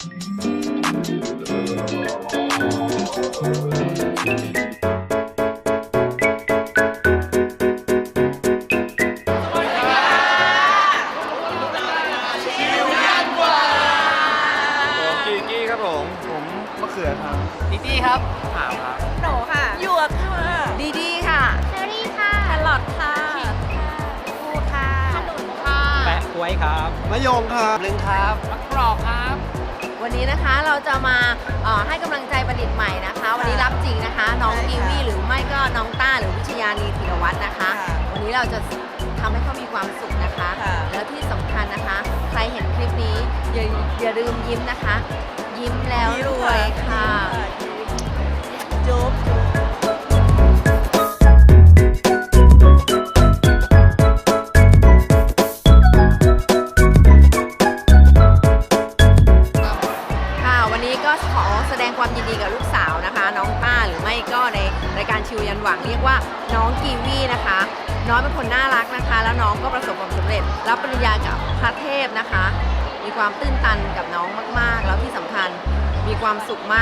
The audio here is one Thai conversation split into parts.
ผมกีกี้ครับผม ผมมะเขือครับดิตี้ครับถามครับ หนูค่ะ หยวกค่ะ ดีดีค่ะเชอรี่ค่ะแครอทค่ะปูค่ะขนุนค่ะ แปะกล้วยครับมะยงครับลึงครับมะกรอกครับ วันนี้นะคะเราจะมาเอ่อให้กำลังใจบัณฑิตใหม่นะคะ วันนี้รับจริงนะคะ น้องใช่ค่ะกีวีหรือไม่ก็น้องต้าหรือวิชยานีธีรวัฒน์นะคะค่ะวันนี้เราจะทำให้เขามีความสุขนะคะค่ะแล้วที่สำคัญนะคะ ใครเห็นคลิปนี้อย่าอย่าลืมยิ้มนะคะ ยิ้มแล้วรวยค่ะจุ๊บจุ๊บ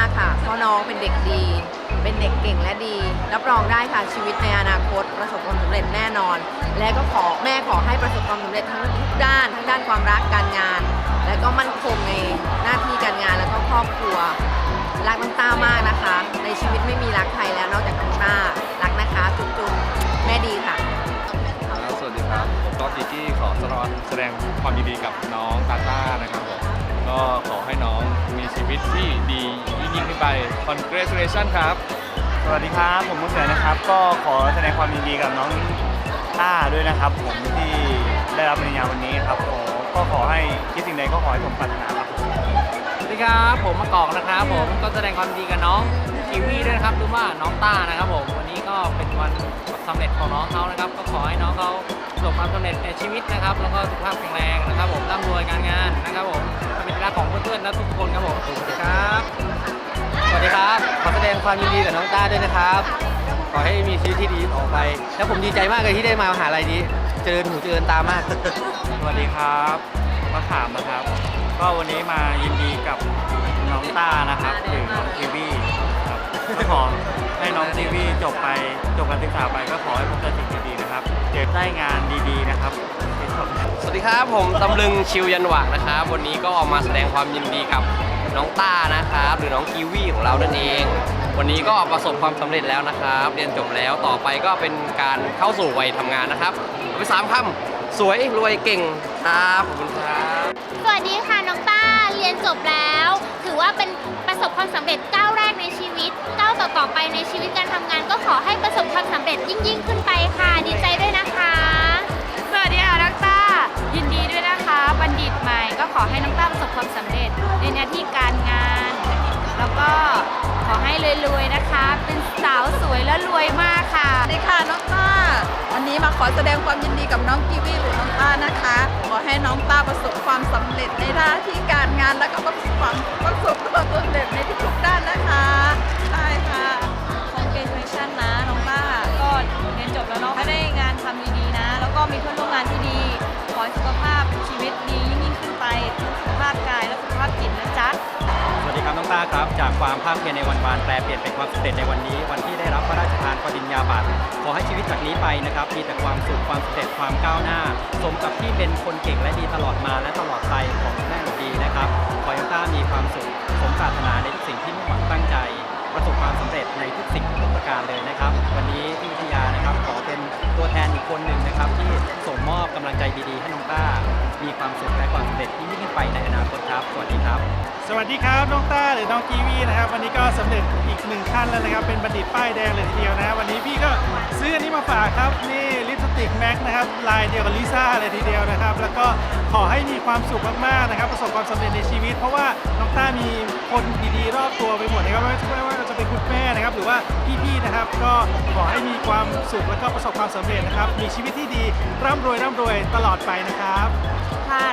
ามสุขากค่ะ เพราะน้องเป็นเด็กดี เป็นเด็กเก่งและดี รับรองได้ค่ะชีวิตในอนาคต ประสบความสำเร็จแน่นอน และก็ขอแม่ขอให้ประสบความสำเร็จทั้งทุกด้านทั้งด้านความรักการงาน และก็มั่นคงในหน้าที่การงานแล้วก็ครอบครัว รักน้องต้ามากนะคะ ในชีวิตไม่มีรักใครแล้วนอกจากน้องต้ารักนะคะจุ๊บๆแม่ดีค่ะ ครับสวัสดีครับผมก็กีกี้ขอสดงแสดงความยินดีกับน้อง ไป congratulation ครับ สวัสดีครับ ผมมุกเสือนะครับ ก็ขอแสดงความยินดีกับน้องต้าด้วยนะครับ ผมที่ได้รับปริญญาวันนี้ครับขอก็ขอให้คิดสิ่งใดก็ขอให้สมปรารถนาครับสวัสดีครับผมมะกอกนะครับ ผมก็แสดงความยินดีกับน้องกีวีด้วยนะครับรู้ว่าน้องต้านะครับผมวันนี้ก็เป็นวันสำเร็จของน้องเขานะครับ ก็ขอให้น้องเขาประสบความสำเร็จในชีวิตนะครับ แล้วก็สุขภาพแข็งแรงนะครับ ผมร่ำรวยการงานนะครับผมเป็นที่รักของเพื่อนๆและทุกคนครับผมสวัสดีครับส วัสดีครับ ขอแสดงความยินดีกับน้องต้าด้วยนะครับ ขอให้มีชีวิตที่ดีต่อไป แล้วผมดีใจมากเลยที่ได้มามหาลัยนี้ เจริญหูเจริญตามาก สวัสดีครับมะขามนะครับ ก็วันนี้มายินดีกับน้องต้านะครับหรือน้องทีวีครับก็ขอให้น้องทีวีจบไปจบการศึกษาไปก็ขอให้พบแต่สิ่งดีๆนะครับเจอได้งานดีๆนะครับที่สุดสวัสดีครับผมตำลึงชิวยันหวังนะครับ วันนี้ก็มาแสดงความยินดีกับ น้องต้านะครับ หรือน้องกีวีของเรานั่นเอง วันนี้ก็ประสบความสำเร็จแล้วนะครับ เรียนจบแล้วต่อไปก็เป็นการเข้าสู่วัยทำงานนะครับเอาไปสามคำสวยรวยเก่งครับขอบคุณครับสวัสดีค่ะน้องต้าเรียนจบแล้ว ถือว่าเป็นประสบความสำเร็จก้าวแรกในชีวิตก้าวต่อๆไปในชีวิตการทำงาน ก็ขอให้ประสบความสำเร็จยิ่งยิ่งๆ ขึ้นไปค่ะดีใจด้วยนะคะ นดีด้วยนะคะบัณฑิตใหม่ก็ขอให้น้องต้าประสบความสำเร็จในหน้าที่การงาน แล้วก็ขอให้รวยๆนะคะ เป็นสาวสวยและรวยมากค่ะ สวัสดีค่ะน้องต้า วันนี้มาขอแสดงความยินดีกับน้องกีวีหรือน้องต้านะคะ ขอให้น้องต้าประสบความสำเร็จในหน้าที่การงานแล้วก็ประสบความประสบความสำเร็จในทุกๆด้านนะคะได้ค่ะ congratulation นะน้องต้าก็เรียนจบแล้วเนาะให้ได้งานทำดีๆนะ แล้วก็มีเพื่อนร่วมงานที่ดี ขอให้สุขภาพ ทั้งสุขภาพกายและสุขภาพจิตนะจ๊ะ สวัสดีครับน้องต้าครับ จากความภาคเพียรในวันวานแปลเปลี่ยนเป็นความสำเร็จในวันนี้ วันที่ได้รับพระราชทานปริญญาบัตรขอให้ชีวิตจากนี้ไปนะครับมีแต่ความสุขความสำเร็จความก้าวหน้า สมกับที่เป็นคนเก่งและดีตลอดมาและตลอดไปของแม่หนูดีนะครับขอให้น้องต้ามีความสุขสมปรารถนาในทุกสิ่งที่มุ่งหวังตั้งใจ ประสบความสำเร็จในทุกสิ่งทุกประการเลยนะครับ วันนี้ที่วิทยานะครับขอเป็นตัวแทนอีกคนหนึ่งนะครับที่ส่งมอบกำลังใจดีๆให้น้องต้า มีความสุขและความสำเร็จที่ยิ่งขึ้นไปในอนาคตครับ สวัสดีครับ สวัสดีครับน้องต้าหรือน้องกีวีนะครับ วันนี้ก็สำเร็จอีกหนึ่งขั้นแล้วนะครับ เป็นบัณฑิตป้ายแดงเลยทีเดียวนะ วันนี้พี่ก็ซื้ออันนี้มาฝากครับ นี่ลิปสติกแม็กนะครับ ลายเดียวกับลิซ่าเลยทีเดียวนะครับ แล้วก็ขอให้มีความสุขมากๆนะครับ ประสบความสำเร็จในชีวิต เพราะว่าน้องต้ามีคนดีๆ รอบตัวไปหมดนะครับไม่ว่าไม่ว่าจะเป็นคุณแม่นะครับ หรือว่าพี่ๆนะครับ ก็ขอให้มีความสุขแล้วก็ประสบความสำเร็จนะครับ มีชีวิตที่ดีร่ำรวยร่ำรวยตลอดไปนะครับ ค่ะ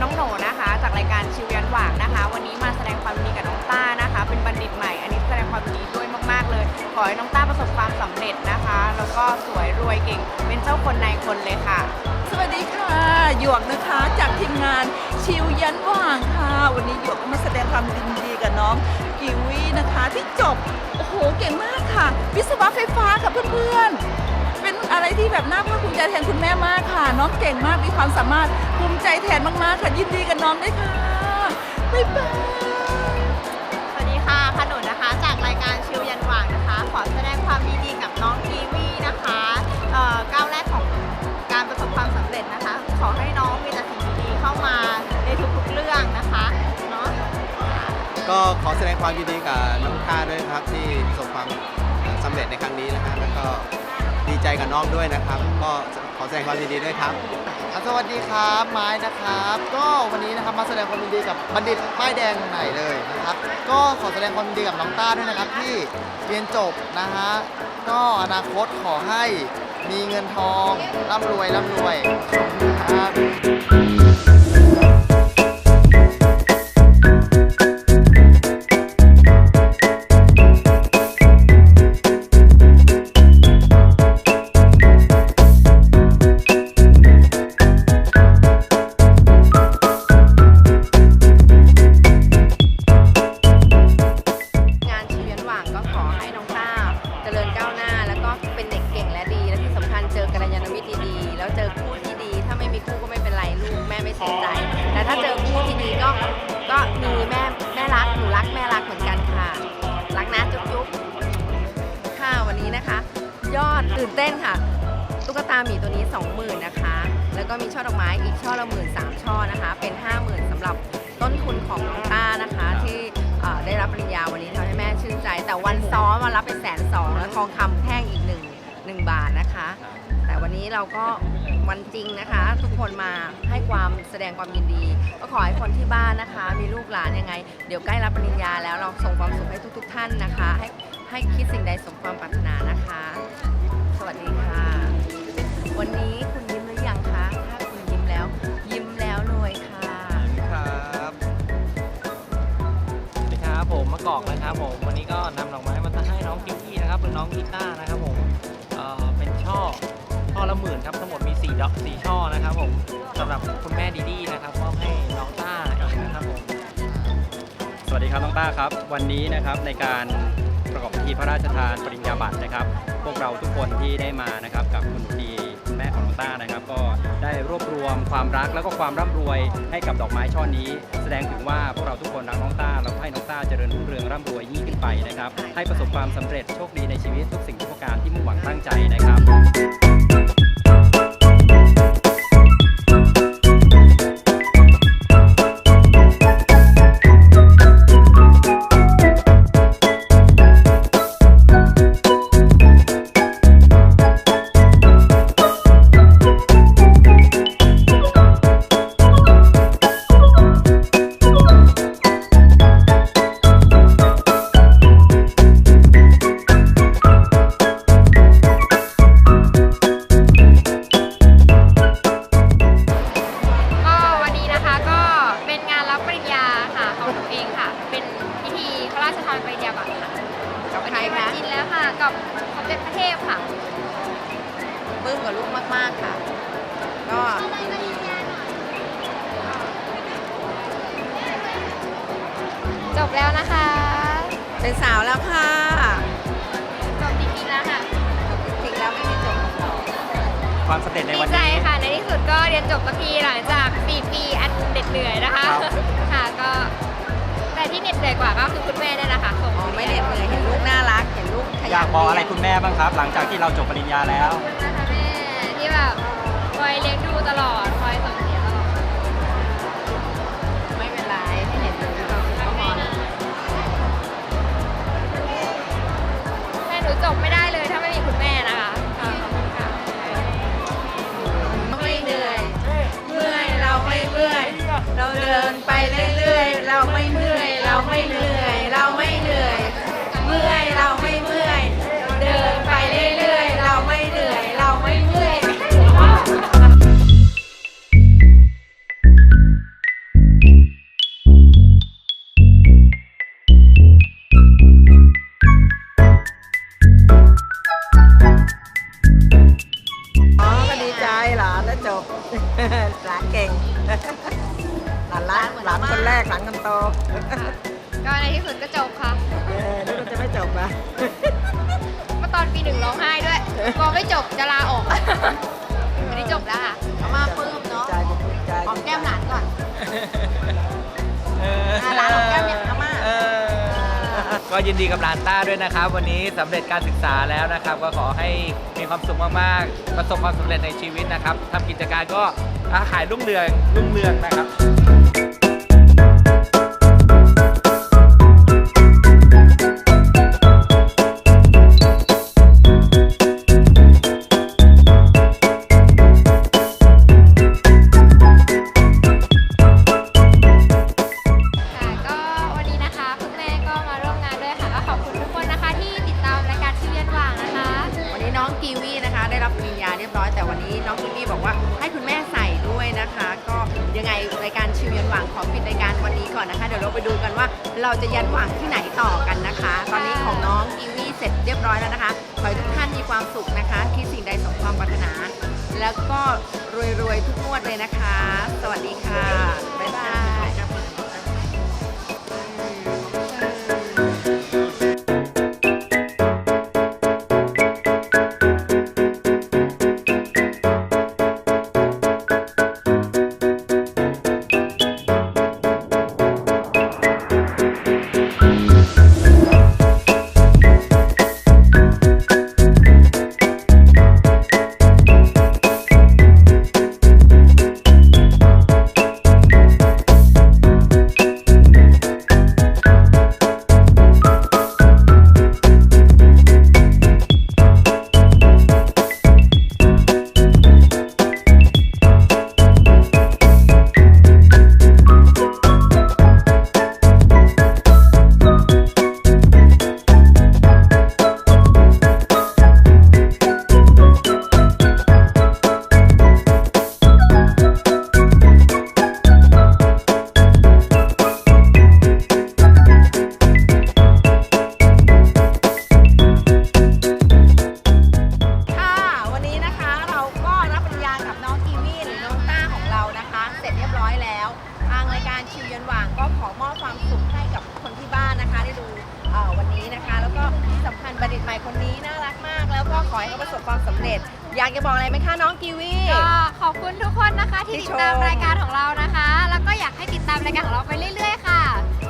น้องโหนนะคะ จากรายการชิวยันหว่างนะคะ วันนี้มาแสดงความยินดีกับน้องต้านะคะ เป็นบัณฑิตใหม่ อันนี้แสดงความยินดีด้วยมากๆเลย ขอให้น้องต้าประสบความสำเร็จนะคะ แล้วก็สวยรวยเก่ง เป็นเจ้าคนนายคนเลยค่ะ สวัสดีค่ะ หยวกนะคะจากทีมงานชิวยันหว่างค่ะ วันนี้หยวกก็มาแสดงความยินดีกับน้องกิวีนะคะที่จบโอ้โหเก่งมากค่ะ วิศวะไฟฟ้าค่ะเพื่อนๆเป็น อะไรที่แบบน่าภาคภูมิใจแทนคุณแม่มากค่ะ น้องเก่งมากมีความสามารถภูมิใจแทนมากๆค่ะยินดีกับน้องด้วยค่ะบ๊ายบายสวัสดีค่ะขนุนนะคะ จากรายการชิวยันหว่างนะคะ ขอแสดงความยินดีกับน้องกีวีนะคะเอ่อก้าวแรกของการประสบความสำเร็จนะคะ ขอให้น้องมีแต่สิ่งดีๆเข้ามาในทุกๆเรื่องนะคะเนาะก็ขอแสดงความยินดีกับน้องต้าด้วยครับที่ประสบความสำเร็จในครั้งนี้นะฮะแล้วก็ ดีใจกับน้องด้วยนะครับ ก็ขอแสดงความยินดีด้วยครับสวัสดีครับไม้นะครับ ก็วันนี้นะครับมาแสดงความยินดีกับบัณฑิตป้ายแดงไหม่เลยนะครับ ก็ขอแสดงความยินดีกับน้องต้าด้วยนะครับที่เรียนจบนะฮะก็อนาคตขอให้มีเงินทองร่ำรวยร่ำรวยขอบคุณครับ แม่ไม่เสียใจ แต่ถ้าเจอคู่ที่ดีก็ก็มีแม่แม่รักหนูรักแม่รักเหมือนกันค่ะ รักนะจุ๊บจุ๊บค่ะวันนี้นะคะ ยอดตื่นเต้นค่ะตุ๊กตาหมีตัวนี้ 20,000นะคะ แล้วก็มีช่อดอกไม้อีกช่อละหมื่นสามช่อนะคะ เป็น 50,000สำหรับต้นทุนของน้องต้านะคะ ที่ได้รับปริญญาวันนี้ทำให้แม่ชื่นใจ แต่วันซ้อมมารับเป็นแสนสองแล้วทองคำแท่งอีกหนึ่งหนึ่งบาทนะคะ นนี้เราก็วันจริงนะคะ ทุกคนมาให้ความแสดงความยินดี ก็ขอให้คนที่บ้านนะคะ มีลูกหลานยังไง เดี๋ยวใกล้รับปริญญาแล้วเราส่งความสุขให้ทุกๆท่านนะคะ ให้ให้คิดสิ่งใดสมความปรารถนานะคะ สวัสดีค่ะ วันนี้คุณยิ้มหรือยังคะถ้าคุณยิ้มแล้ว ยิ้มแล้วรวยค่ะครับสวัสดีครับผมมะกอกนะครับผม วันนี้ก็นำดอกไม้มาให้น้องกิฟกี้นะครับหรือน้องกีต้านะครับผมเอ่อเป็นชอช่อ ละหมื่นครับทั้งหมดมี4ดอก4ช่อนะครับผมสำหรับคุณแม่ดีดีนะครับมอบให้น้องต้าเองนะครับผมสวัสดีครับน้องต้าครับ วันนี้นะครับในการประกอบพิธีพระราชทานปริญญาบัตรนะครับ พวกเราทุกคนที่ได้มานะครับกับคุณที คุณแม่ของน้องต้านะครับ ก็ได้รวบรวมความรักแล้วก็ความร่ำรวยให้กับดอกไม้ช่อนี้ แสดงถึงว่าพวกเราทุกคนรักน้องต้าเราให้น้องต้าเจริญรุ่งเรืองร่ำรวยยิ่งขึ้นไปนะครับ ให้ประสบความสำเร็จโชคดีในชีวิตทุกสิ่งทุกประการที่มุ่งหวังตั้งใจนะครับ กับสมเด็จพระเทพค่ะปลื้มกับลูกมาก ๆ ค่ะ ก็ยินดีจบแล้วนะคะ เป็นสาวแล้วค่ะ จบจริงๆแล้วค่ะ จริงๆแล้วไม่มีจบของเราความสำเร็จในดีวันใจนี้ ค่ะ ในที่สุดก็เรียนจบสักทีหลังจาก 4 ปีอันเด็ดเหนื่อยนะคะ ครับ ค่ะก็ แต่ที่เหน็ดเหนื่อยกว่าก็คือคุณแม่นี่แหละค่ะส่งอ๋อไม่เหน็ดเหนื่อยเห็นลูกน่ารักเห็นลูกขยันอยากบอกอะไรเยนคุณแม่บ้างครับ หลังจากที่เราจบปริญญาแล้วขอบคุณนะคะแม่ที่แบบคอยเลี้ยงดูตลอดคอยส่งเสียตลอดไม่เป็นไรให้เห็นดูก็พอแล้วแม่หนูจบไม่ได้เลยถ้าไม่มีคุณแม่นะคะค่ะขอบคุณค่ะไม่เหนื่อยเมื่อยเราไม่เมื่อยเราเดินไปเรื่อยๆ เราไม่เมื่อยเรา ไม่เหนื่อย เราไม่เหนื่อย เมื่อยเราไม่เมื่อย เดินไปเรื่อยๆ เราไม่เหนื่อย เราไม่เมื่อยอ๋อก็ดีใจหลานแล้วจบ หลานเก่ง หลานรักหลานคนแรกหลานคนโต ก็ในที่สุดก็จบค่ะเออแล้วมันจะไม่จบอะ เมื่อตอนปีหนึ่งร้องไห้ด้วยกลัวไม่จบจะลาออกวันนี้จบแล้วค่ะเอามาปลื้มเนาะใจผมดีใจหอมแก้มหลานก่อน อะหลานหอมแก้มอย่างอาม่าก็ยินดีกับหลานต้าด้วยนะครับ วันนี้สำเร็จการศึกษาแล้วนะครับ ก็ขอให้มีความสุขมากๆ ประสบความสำเร็จในชีวิตนะครับทำกิจการก็ค้าขายรุ่งเรืองรุ่งเรืองนะครับ รวยๆ ทุกงวดเลยนะคะ สวัสดีค่ะ บ๊ายบาย ชิวเยันหว่างก็ขอมอบความสุขให้กับคนที่บ้านนะคะได้ดูเอ่อวันนี้นะคะ แล้วก็ที่สำคัญบัณฑิตใหม่คนนี้น่ารักมาก แล้วก็ขอให้เขาประสบความสำเร็จ อยากจะบอกอะไรไหมคะน้องกีวี ก็ขอบคุณทุกคนนะคะที่ที่ติดตามชมรายการของเรานะคะ แล้วก็อยากให้ติดตามรายการของเราไปเรื่อยๆค่ะ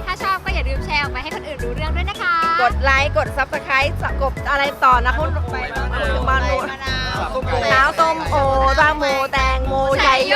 ถ้าชอบก็อย่าลืมแชร์ออกไปให้คนอื่นรู้เรื่องด้วยนะคะ กดไลค์กดซับสไครต์กดอะไรต่อนะคุณไปบ้านโน้นมะนาวส้มโอตาโมแตงโมชัยโย